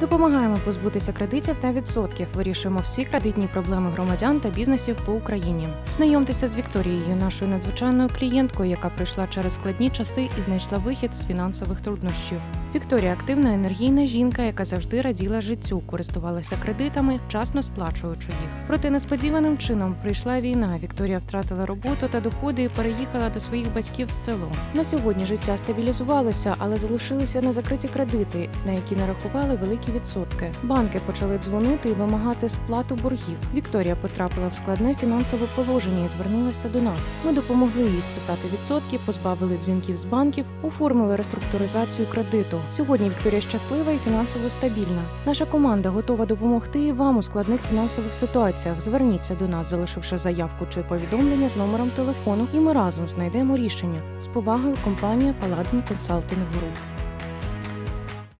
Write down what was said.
Допомагаємо позбутися кредитів та відсотків. Вирішуємо всі кредитні проблеми громадян та бізнесів по Україні. Знайомтеся з Вікторією, нашою надзвичайною клієнткою, яка прийшла через складні часи і знайшла вихід з фінансових труднощів. Вікторія активна енергійна жінка, яка завжди раділа життю, користувалася кредитами, вчасно сплачуючи їх. Проте несподіваним чином прийшла війна. Вікторія втратила роботу та доходи і переїхала до своїх батьків в село. На сьогодні життя стабілізувалося, але залишилися незакриті кредити, на які нарахували великі відсотки. Банки почали дзвонити і вимагати сплату боргів. Вікторія потрапила в складне фінансове положення і звернулася до нас. Ми допомогли їй списати відсотки, позбавили дзвінків з банків, оформили реструктуризацію кредиту. Сьогодні Вікторія щаслива і фінансово стабільна. Наша команда готова допомогти і вам у складних фінансових ситуаціях. Зверніться до нас, залишивши заявку чи повідомлення з номером телефону, і ми разом знайдемо рішення. З повагою компанія Paladin Consulting Group.